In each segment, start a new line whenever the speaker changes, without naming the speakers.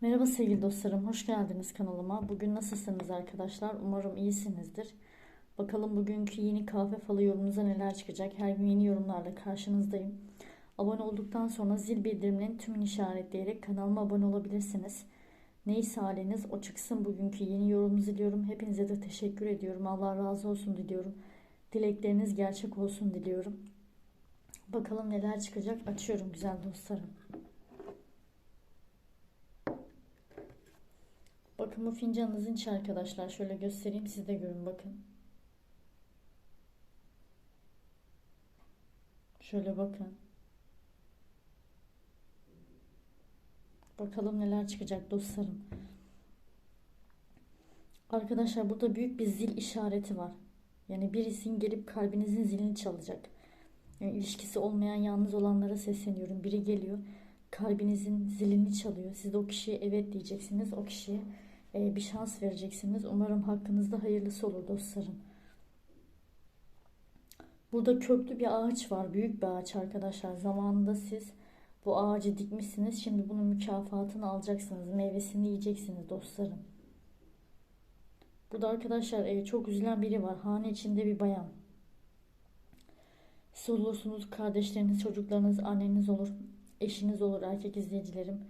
Merhaba sevgili dostlarım, hoş geldiniz kanalıma. Bugün nasılsınız arkadaşlar? Umarım iyisinizdir. Bakalım bugünkü yeni kahve falı yorumunuza neler çıkacak? Her gün yeni yorumlarla karşınızdayım. Abone olduktan sonra zil bildirimlerini tümünü işaretleyerek kanalıma abone olabilirsiniz. Neyse haliniz o çıksın bugünkü yeni yorumunuzu diliyorum. Hepinize de teşekkür ediyorum. Allah razı olsun diliyorum. Dilekleriniz gerçek olsun diliyorum. Bakalım neler çıkacak. Açıyorum güzel dostlarım. Bakın bu fincanınızın içi arkadaşlar. Şöyle göstereyim siz de görün bakın. Şöyle bakın. Bakalım neler çıkacak dostlarım. Arkadaşlar burada büyük bir zil işareti var. Yani birisinin gelip kalbinizin zilini çalacak. Yani ilişkisi olmayan yalnız olanlara sesleniyorum. Biri geliyor kalbinizin zilini çalıyor. Siz de o kişiye evet diyeceksiniz. O kişiye bir şans vereceksiniz. Umarım hakkınızda hayırlısı olur dostlarım. Burada köklü bir ağaç var. Büyük bir ağaç arkadaşlar. Zamanında siz bu ağacı dikmişsiniz. Şimdi bunun mükafatını alacaksınız. Meyvesini yiyeceksiniz dostlarım. Burada arkadaşlar e, çok üzülen biri var. Hane içinde bir bayan. Siz olursunuz, kardeşleriniz, çocuklarınız, anneniz olur, eşiniz olur, erkek izleyicilerim.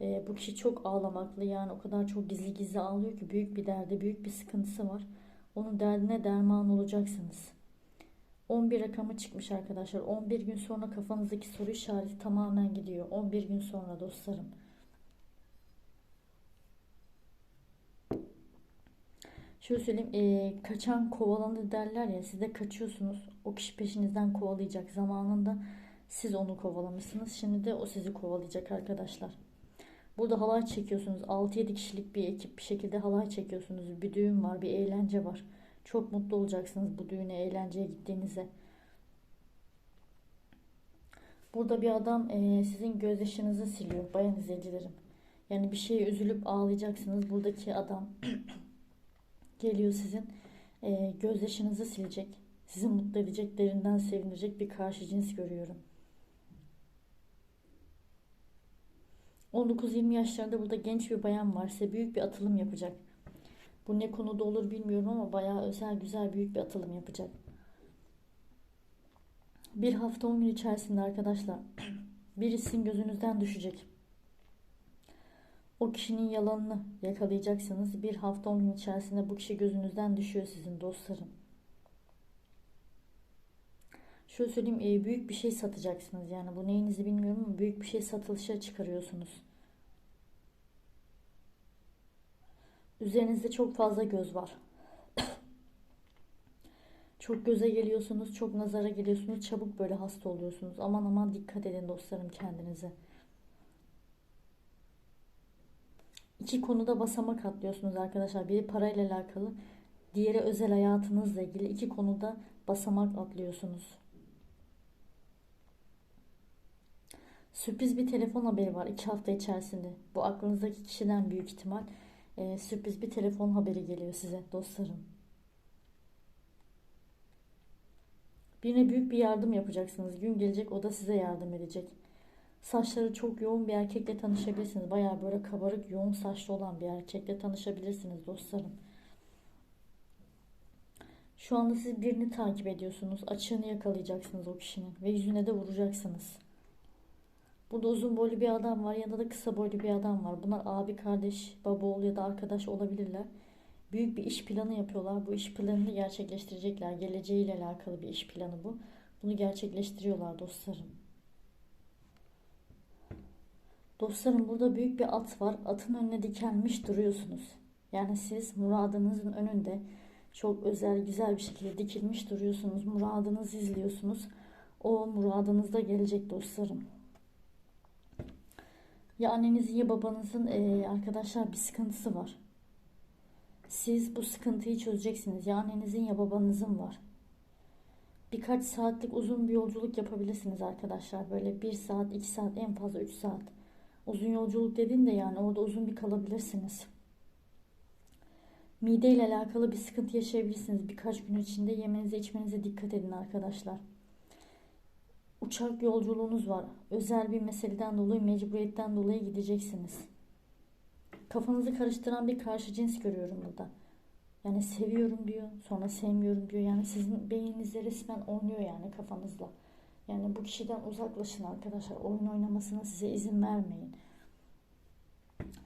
E, bu kişi çok ağlamaklı yani o kadar çok gizli gizli ağlıyor ki büyük bir derdi, büyük bir sıkıntısı var. Onun derdine derman olacaksınız. 11 rakamı çıkmış arkadaşlar. 11 gün sonra kafanızdaki soru işareti tamamen gidiyor. 11 gün sonra dostlarım. Şöyle söyleyeyim, e, kaçan kovalanır derler ya, siz de kaçıyorsunuz. O kişi peşinizden kovalayacak. Zamanında siz onu kovalamışsınız. Şimdi de o sizi kovalayacak arkadaşlar. Burada halay çekiyorsunuz. 6-7 kişilik bir ekip bir şekilde halay çekiyorsunuz. Bir düğün var, bir eğlence var. Çok mutlu olacaksınız bu düğüne, eğlenceye gittiğinize. Burada bir adam e, sizin gözyaşınızı siliyor bayan izleyicilerim. Yani bir şeye üzülüp ağlayacaksınız. Buradaki adam geliyor sizin e, gözyaşınızı silecek. Sizi mutlu edecek, derinden sevindirecek bir karşı cins görüyorum. 19-20 yaşlarında burada genç bir bayan var. Size büyük bir atılım yapacak. Bu ne konuda olur bilmiyorum ama bayağı özel, güzel, büyük bir atılım yapacak. Bir hafta 10 gün içerisinde arkadaşlar bir isim gözünüzden düşecek. O kişinin yalanını yakalayacaksınız. Bir hafta 10 gün içerisinde bu kişi gözünüzden düşüyor sizin dostlarım. Şöyle söyleyeyim e, büyük bir şey satacaksınız yani bu neyinizi bilmiyorum ama büyük bir şey satılışa çıkarıyorsunuz. Üzerinizde çok fazla göz var. çok göze geliyorsunuz, çok nazara geliyorsunuz, çabuk böyle hasta oluyorsunuz. Aman aman dikkat edin dostlarım kendinize. İki konuda basamak atlıyorsunuz arkadaşlar. Biri parayla alakalı, diğeri özel hayatınızla ilgili. İki konuda basamak atlıyorsunuz. Sürpriz bir telefon haberi var iki hafta içerisinde. Bu aklınızdaki kişiden büyük ihtimal e, sürpriz bir telefon haberi geliyor size dostlarım. Birine büyük bir yardım yapacaksınız. Gün gelecek o da size yardım edecek. Saçları çok yoğun bir erkekle tanışabilirsiniz. Baya böyle kabarık yoğun saçlı olan bir erkekle tanışabilirsiniz dostlarım. Şu anda siz birini takip ediyorsunuz. Açığını yakalayacaksınız o kişinin ve yüzüne de vuracaksınız. Burada uzun boylu bir adam var. Yanında da kısa boylu bir adam var. Bunlar abi, kardeş, baba oğul ya da arkadaş olabilirler. Büyük bir iş planı yapıyorlar. Bu iş planını gerçekleştirecekler. Geleceğiyle alakalı bir iş planı bu. Bunu gerçekleştiriyorlar dostlarım. Dostlarım burada büyük bir at var. Atın önüne dikenmiş duruyorsunuz. Yani siz muradınızın önünde çok özel güzel bir şekilde dikilmiş duruyorsunuz. Muradınızı izliyorsunuz. O muradınız da gelecek dostlarım. Ya annenizin ya babanızın e, arkadaşlar bir sıkıntısı var. Siz bu sıkıntıyı çözeceksiniz. Ya annenizin ya babanızın var. Birkaç saatlik uzun bir yolculuk yapabilirsiniz arkadaşlar. Böyle bir saat, iki saat, en fazla üç saat. Uzun yolculuk dediğinde yani orada uzun bir kalabilirsiniz. Mide ile alakalı bir sıkıntı yaşayabilirsiniz. Birkaç gün içinde yemenize içmenize dikkat edin arkadaşlar uçak yolculuğunuz var. Özel bir meseleden dolayı, mecburiyetten dolayı gideceksiniz. Kafanızı karıştıran bir karşı cins görüyorum burada. Yani seviyorum diyor, sonra sevmiyorum diyor. Yani sizin beyninizde resmen oynuyor yani kafanızla. Yani bu kişiden uzaklaşın arkadaşlar. Oyun oynamasına size izin vermeyin.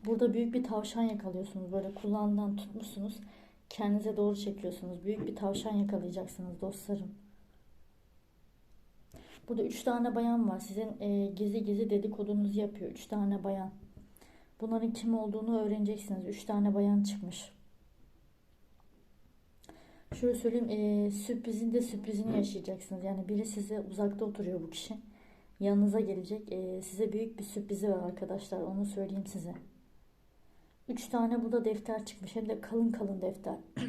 Burada büyük bir tavşan yakalıyorsunuz. Böyle kulağından tutmuşsunuz. Kendinize doğru çekiyorsunuz. Büyük bir tavşan yakalayacaksınız dostlarım. Burada üç tane bayan var. Sizin e, gizli gizli dedikodunuzu yapıyor. Üç tane bayan. Bunların kim olduğunu öğreneceksiniz. Üç tane bayan çıkmış. Şöyle söyleyeyim. E, sürprizin de sürprizini yaşayacaksınız. Yani biri size uzakta oturuyor bu kişi. Yanınıza gelecek. E, size büyük bir sürprizi var arkadaşlar. Onu söyleyeyim size. Üç tane burada defter çıkmış. Hem de kalın kalın defter.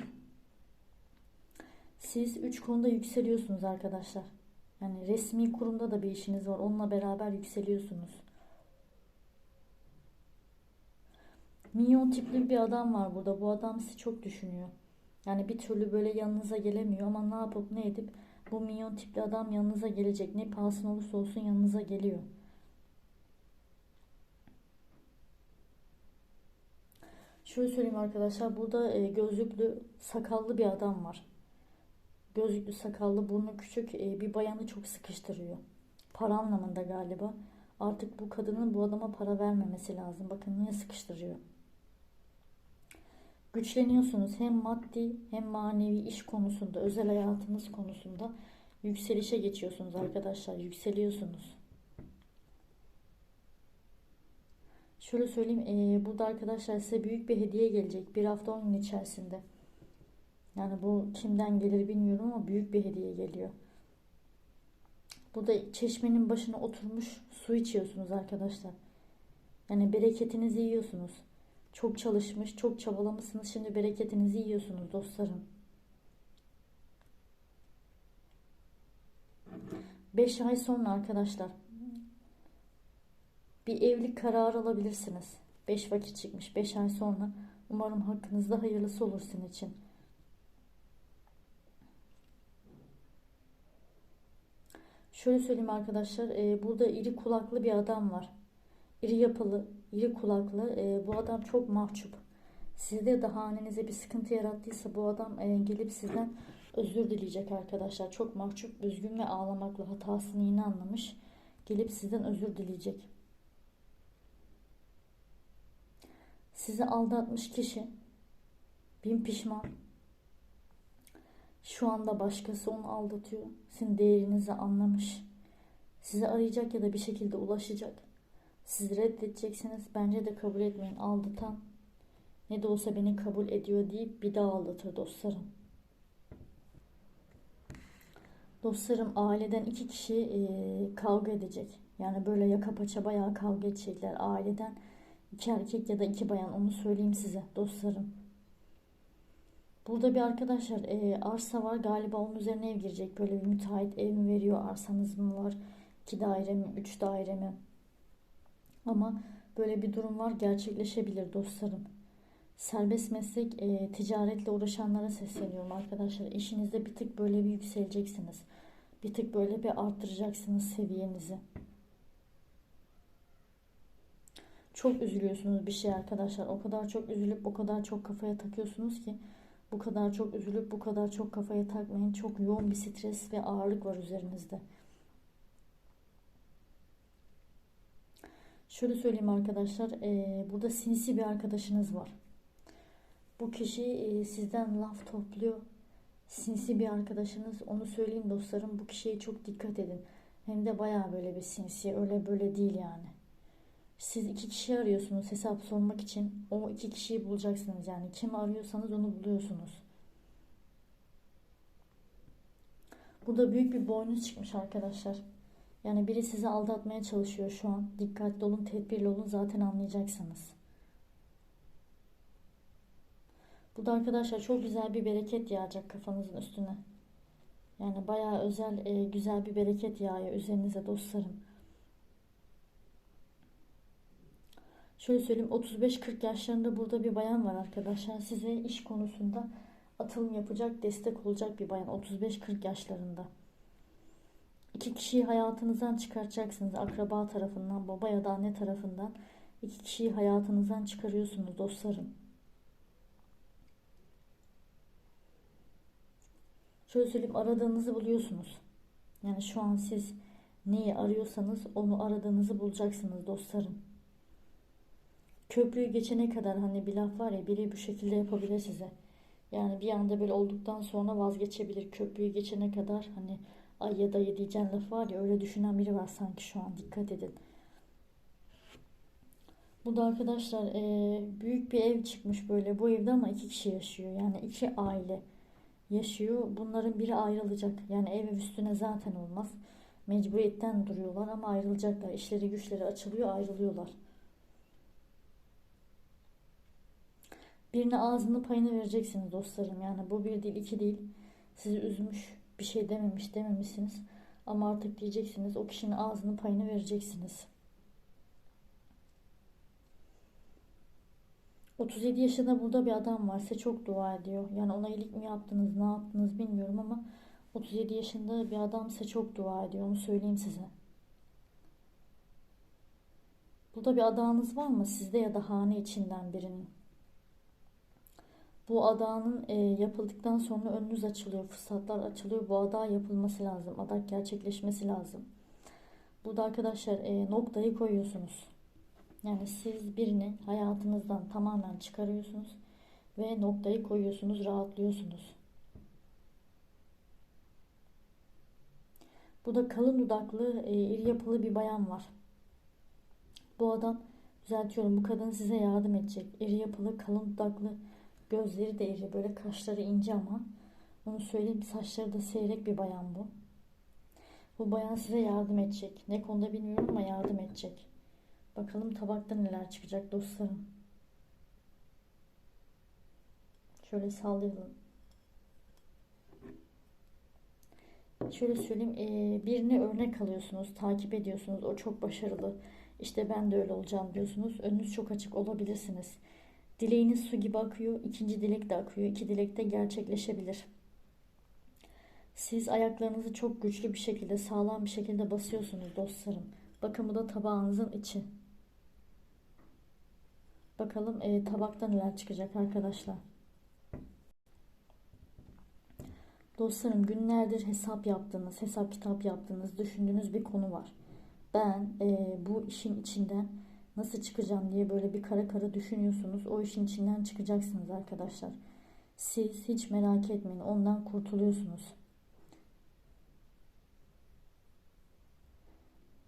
Siz üç konuda yükseliyorsunuz arkadaşlar. Yani resmi kurumda da bir işiniz var. Onunla beraber yükseliyorsunuz. Minyon tipli bir adam var burada. Bu adam sizi çok düşünüyor. Yani bir türlü böyle yanınıza gelemiyor ama ne yapıp ne edip bu minyon tipli adam yanınıza gelecek. Ne pahasına olursa olsun yanınıza geliyor. Şöyle söyleyeyim arkadaşlar. Burada e, gözlüklü, sakallı bir adam var. Gözlüklü, sakallı, burnu küçük e, bir bayanı çok sıkıştırıyor. Para anlamında galiba. Artık bu kadının bu adama para vermemesi lazım. Bakın niye sıkıştırıyor. Güçleniyorsunuz hem maddi hem manevi iş konusunda, özel hayatınız konusunda yükselişe geçiyorsunuz arkadaşlar. Yükseliyorsunuz. Şöyle söyleyeyim. E, burada arkadaşlar size büyük bir hediye gelecek. Bir hafta 10 gün içerisinde. Yani bu kimden gelir bilmiyorum ama büyük bir hediye geliyor. Burada çeşmenin başına oturmuş su içiyorsunuz arkadaşlar. Yani bereketinizi yiyorsunuz. Çok çalışmış, çok çabalamışsınız. Şimdi bereketinizi yiyorsunuz dostlarım. 5 ay sonra arkadaşlar bir evlilik kararı alabilirsiniz. 5 vakit çıkmış 5 ay sonra. Umarım hakkınızda hayırlısı olur sizin için. Şöyle söyleyeyim arkadaşlar. E, burada iri kulaklı bir adam var. İri yapılı, iri kulaklı. E, bu adam çok mahcup. Sizde de hanenize bir sıkıntı yarattıysa bu adam e, gelip sizden özür dileyecek arkadaşlar. Çok mahcup, üzgün ve ağlamakla hatasını yine anlamış. Gelip sizden özür dileyecek. Sizi aldatmış kişi bin pişman. Şu anda başkası onu aldatıyor. Sizin değerinizi anlamış. Sizi arayacak ya da bir şekilde ulaşacak. Siz reddedeceksiniz. Bence de kabul etmeyin. Aldatan ne de olsa beni kabul ediyor deyip bir daha aldatır dostlarım. Dostlarım aileden iki kişi e, kavga edecek. Yani böyle yaka paça bayağı kavga edecekler aileden. iki erkek ya da iki bayan onu söyleyeyim size dostlarım. Burada bir arkadaşlar e, arsa var galiba onun üzerine ev girecek. Böyle bir müteahhit ev mi veriyor arsanız mı var? iki daire mi? Üç daire mi? Ama böyle bir durum var gerçekleşebilir dostlarım. Serbest meslek e, ticaretle uğraşanlara sesleniyorum arkadaşlar. İşinizde bir tık böyle bir yükseleceksiniz. Bir tık böyle bir arttıracaksınız seviyenizi. Çok üzülüyorsunuz bir şey arkadaşlar. O kadar çok üzülüp o kadar çok kafaya takıyorsunuz ki bu kadar çok üzülüp bu kadar çok kafaya takmayın. Çok yoğun bir stres ve ağırlık var üzerinizde. Şöyle söyleyeyim arkadaşlar. E, burada sinsi bir arkadaşınız var. Bu kişi e, sizden laf topluyor. Sinsi bir arkadaşınız. Onu söyleyeyim dostlarım. Bu kişiye çok dikkat edin. Hem de baya böyle bir sinsi. Öyle böyle değil yani. Siz iki kişi arıyorsunuz hesap sormak için. O iki kişiyi bulacaksınız yani. Kimi arıyorsanız onu buluyorsunuz. Burada büyük bir boynuz çıkmış arkadaşlar. Yani biri sizi aldatmaya çalışıyor şu an. Dikkatli olun, tedbirli olun zaten anlayacaksınız. Burada arkadaşlar çok güzel bir bereket yağacak kafanızın üstüne. Yani bayağı özel, e, güzel bir bereket yağıyor üzerinize dostlarım. Şöyle söyleyeyim 35-40 yaşlarında burada bir bayan var arkadaşlar. Size iş konusunda atılım yapacak, destek olacak bir bayan 35-40 yaşlarında. İki kişiyi hayatınızdan çıkartacaksınız. Akraba tarafından, baba ya da anne tarafından İki kişiyi hayatınızdan çıkarıyorsunuz dostlarım. Şöyle söyleyeyim aradığınızı buluyorsunuz. Yani şu an siz neyi arıyorsanız onu aradığınızı bulacaksınız dostlarım. Köprüyü geçene kadar hani bir laf var ya biri bu şekilde yapabilir size. Yani bir anda böyle olduktan sonra vazgeçebilir. Köprüyü geçene kadar hani ay ya da ya diyeceğin laf var ya öyle düşünen biri var sanki şu an dikkat edin. Bu da arkadaşlar e, büyük bir ev çıkmış böyle bu evde ama iki kişi yaşıyor. Yani iki aile yaşıyor. Bunların biri ayrılacak. Yani ev üstüne zaten olmaz. Mecburiyetten duruyorlar ama ayrılacaklar. İşleri güçleri açılıyor ayrılıyorlar. Birine ağzını payını vereceksiniz dostlarım. Yani bu bir değil iki değil. Sizi üzmüş bir şey dememiş dememişsiniz. Ama artık diyeceksiniz o kişinin ağzını payını vereceksiniz. 37 yaşında burada bir adam var. Size çok dua ediyor. Yani ona iyilik mi yaptınız, ne yaptınız bilmiyorum ama 37 yaşında bir adam size çok dua ediyor. Onu söyleyeyim size. Burada bir adağınız var mı? Sizde ya da hane içinden birinin. Bu adağının e, yapıldıktan sonra önünüz açılıyor. Fırsatlar açılıyor. Bu ada yapılması lazım. Adak gerçekleşmesi lazım. Burada arkadaşlar e, noktayı koyuyorsunuz. Yani siz birini hayatınızdan tamamen çıkarıyorsunuz ve noktayı koyuyorsunuz, rahatlıyorsunuz. Bu da kalın dudaklı, e, iri yapılı bir bayan var. Bu adam, düzeltiyorum, bu kadın size yardım edecek. İri yapılı, kalın dudaklı, gözleri de böyle kaşları ince ama. Onu söyleyeyim, saçları da seyrek bir bayan bu. Bu bayan size yardım edecek. Ne konuda bilmiyorum ama yardım edecek. Bakalım tabakta neler çıkacak dostlarım. Şöyle sallayalım. Şöyle söyleyeyim. E, birini örnek alıyorsunuz. Takip ediyorsunuz. O çok başarılı. İşte ben de öyle olacağım diyorsunuz. Önünüz çok açık olabilirsiniz. Dileğiniz su gibi akıyor. ikinci dilek de akıyor. İki dilek de gerçekleşebilir. Siz ayaklarınızı çok güçlü bir şekilde, sağlam bir şekilde basıyorsunuz dostlarım. Bakın bu da tabağınızın içi. Bakalım e, tabakta neler çıkacak arkadaşlar. Dostlarım günlerdir hesap yaptığınız, hesap kitap yaptığınız, düşündüğünüz bir konu var. Ben e, bu işin içinden nasıl çıkacağım diye böyle bir kara kara düşünüyorsunuz. O işin içinden çıkacaksınız arkadaşlar. Siz hiç merak etmeyin ondan kurtuluyorsunuz.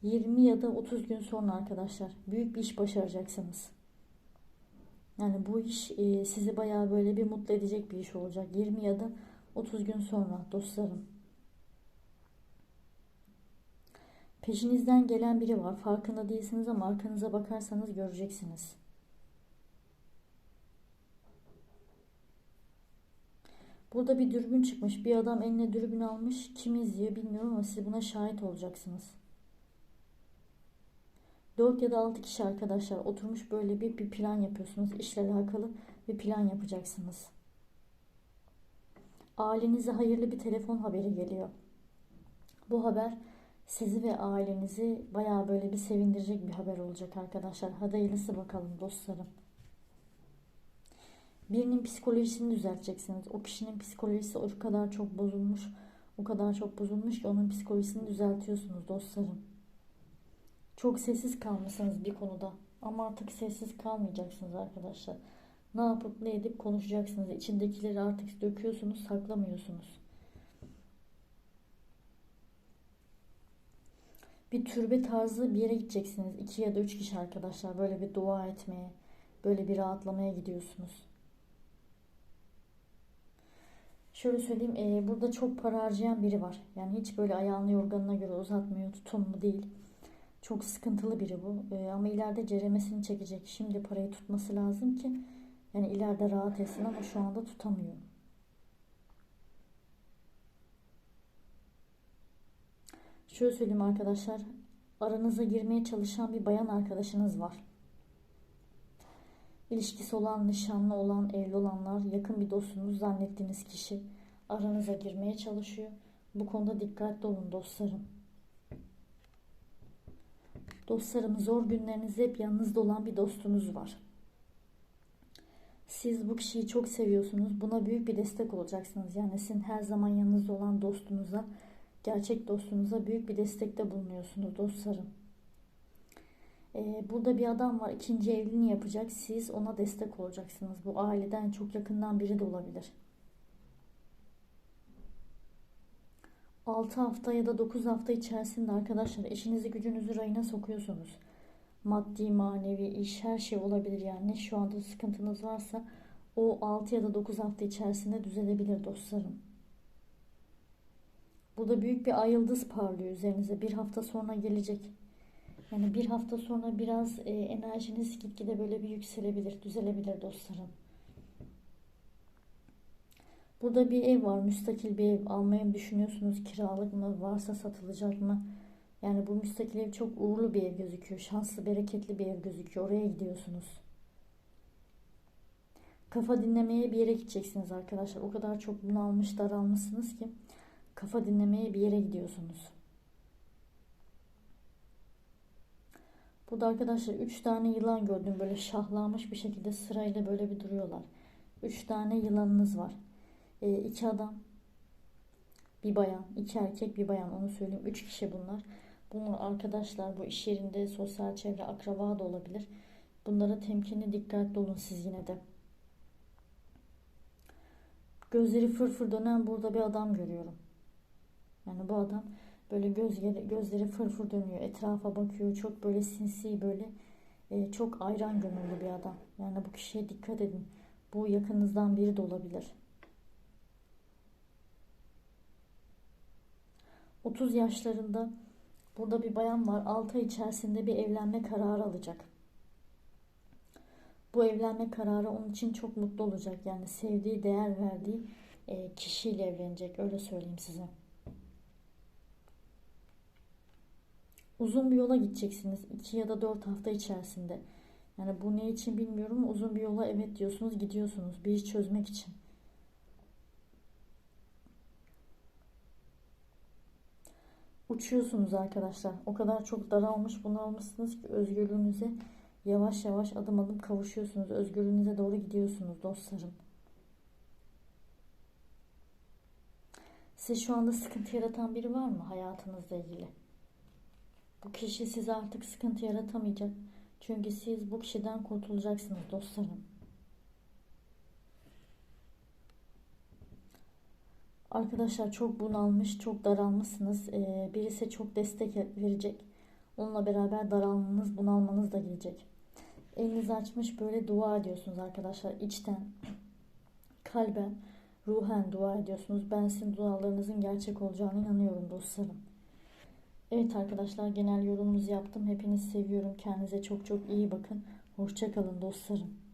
20 ya da 30 gün sonra arkadaşlar büyük bir iş başaracaksınız. Yani bu iş e, sizi bayağı böyle bir mutlu edecek bir iş olacak. 20 ya da 30 gün sonra dostlarım. Peşinizden gelen biri var. Farkında değilsiniz ama arkanıza bakarsanız göreceksiniz. Burada bir dürbün çıkmış. Bir adam eline dürbün almış. Kim izliyor bilmiyorum ama siz buna şahit olacaksınız. 4 ya da 6 kişi arkadaşlar oturmuş böyle bir, bir plan yapıyorsunuz. İşle alakalı bir plan yapacaksınız. Ailenize hayırlı bir telefon haberi geliyor. Bu haber sizi ve ailenizi baya böyle bir sevindirecek bir haber olacak arkadaşlar. Hadi hayırlısı bakalım dostlarım. Birinin psikolojisini düzelteceksiniz. O kişinin psikolojisi o kadar çok bozulmuş. O kadar çok bozulmuş ki onun psikolojisini düzeltiyorsunuz dostlarım. Çok sessiz kalmışsınız bir konuda. Ama artık sessiz kalmayacaksınız arkadaşlar. Ne yapıp ne edip konuşacaksınız. İçindekileri artık döküyorsunuz, saklamıyorsunuz. Bir türbe tarzı bir yere gideceksiniz. İki ya da üç kişi arkadaşlar. Böyle bir dua etmeye, böyle bir rahatlamaya gidiyorsunuz. Şöyle söyleyeyim, e, burada çok para harcayan biri var. Yani hiç böyle ayağını yorganına göre uzatmıyor, tutumlu değil. Çok sıkıntılı biri bu. E, ama ileride ceremesini çekecek. Şimdi parayı tutması lazım ki yani ileride rahat etsin ama şu anda tutamıyor. Şöyle söyleyeyim arkadaşlar. Aranıza girmeye çalışan bir bayan arkadaşınız var. İlişkisi olan, nişanlı olan, evli olanlar, yakın bir dostunuz zannettiğiniz kişi aranıza girmeye çalışıyor. Bu konuda dikkatli olun dostlarım. Dostlarım zor günlerinizde hep yanınızda olan bir dostunuz var. Siz bu kişiyi çok seviyorsunuz. Buna büyük bir destek olacaksınız. Yani sizin her zaman yanınızda olan dostunuza, gerçek dostunuza büyük bir destekte bulunuyorsunuz dostlarım. Ee, burada bir adam var. ikinci evliliğini yapacak. Siz ona destek olacaksınız. Bu aileden çok yakından biri de olabilir. 6 hafta ya da 9 hafta içerisinde arkadaşlar eşinizi gücünüzü rayına sokuyorsunuz. Maddi, manevi, iş her şey olabilir yani. Şu anda sıkıntınız varsa o 6 ya da 9 hafta içerisinde düzelebilir dostlarım. Burada büyük bir ay yıldız parlıyor üzerinize. Bir hafta sonra gelecek. Yani bir hafta sonra biraz e, enerjiniz gitgide böyle bir yükselebilir, düzelebilir dostlarım. Burada bir ev var, müstakil bir ev almayı düşünüyorsunuz? Kiralık mı? Varsa satılacak mı? Yani bu müstakil ev çok uğurlu bir ev gözüküyor. Şanslı, bereketli bir ev gözüküyor. Oraya gidiyorsunuz. Kafa dinlemeye bir yere gideceksiniz arkadaşlar. O kadar çok bunalmış, daralmışsınız ki kafa dinlemeye bir yere gidiyorsunuz. Burada arkadaşlar 3 tane yılan gördüm. Böyle şahlanmış bir şekilde sırayla böyle bir duruyorlar. 3 tane yılanınız var. E, iki adam, bir bayan, iki erkek, bir bayan onu söyleyeyim. Üç kişi bunlar. Bunlar arkadaşlar bu iş yerinde sosyal çevre, akraba da olabilir. Bunlara temkinli, dikkatli olun siz yine de. Gözleri fırfır dönen burada bir adam görüyorum. Yani bu adam böyle gözleri, gözleri fırfır dönüyor. Etrafa bakıyor. Çok böyle sinsi böyle e, çok ayran gönüllü bir adam. Yani bu kişiye dikkat edin. Bu yakınınızdan biri de olabilir. 30 yaşlarında burada bir bayan var. 6 ay içerisinde bir evlenme kararı alacak. Bu evlenme kararı onun için çok mutlu olacak. Yani sevdiği, değer verdiği e, kişiyle evlenecek. Öyle söyleyeyim size. Uzun bir yola gideceksiniz. 2 ya da 4 hafta içerisinde. Yani bu ne için bilmiyorum. Uzun bir yola evet diyorsunuz, gidiyorsunuz. Bir iş çözmek için. Uçuyorsunuz arkadaşlar. O kadar çok daralmış bunalmışsınız ki özgürlüğünüze yavaş yavaş adım adım kavuşuyorsunuz. Özgürlüğünüze doğru gidiyorsunuz dostlarım. Size şu anda sıkıntı yaratan biri var mı hayatınızla ilgili? Bu kişi size artık sıkıntı yaratamayacak. Çünkü siz bu kişiden kurtulacaksınız dostlarım. Arkadaşlar çok bunalmış, çok daralmışsınız. Ee, birisi çok destek verecek. Onunla beraber daralmanız, bunalmanız da gelecek. Elinizi açmış böyle dua ediyorsunuz arkadaşlar. içten, kalben, ruhen dua ediyorsunuz. Ben sizin dualarınızın gerçek olacağına inanıyorum dostlarım. Evet arkadaşlar genel yorumunuzu yaptım. Hepinizi seviyorum. Kendinize çok çok iyi bakın. Hoşçakalın dostlarım.